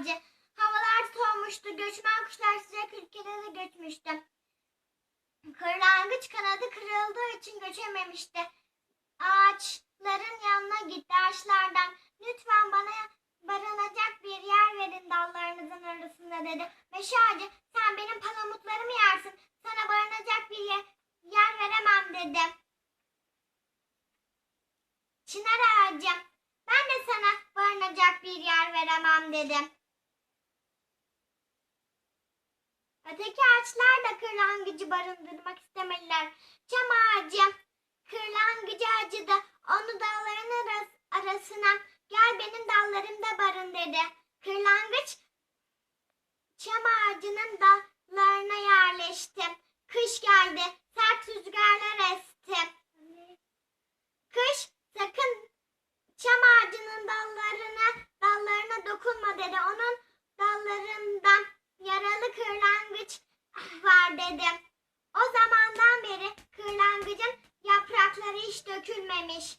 ağacı. Havalar soğumuştu. Göçmen kuşlar sıcak ülkelere göçmüştü. Kırlangıç kanadı kırıldığı için göçememişti. Ağaçların yanına gitti ağaçlardan. Lütfen bana barınacak bir yer verin dallarınızın arasında dedi. Meşe ağacı sen benim palamutlarımı yersin. Sana barınacak bir yer, yer veremem dedi. Çınar ağacı ben de sana barınacak bir yer veremem dedim. Öteki ağaçlar da kırlangıcı barındırmak istemediler. Çam ağacı kırlangıcı acıdı. Onu dalların aras- arasına gel benim dallarımda barın dedi. Kırlangıç çam ağacının dallarına yerleşti. Kış geldi. Sert rüzgarlar esti. Kış sakın çam ağacının dallarına dallarına dokunma dedi. Onun dallarından yaralı kırlangıç var dedi. O zamandan beri kırlangıcın yaprakları hiç dökülmemiş.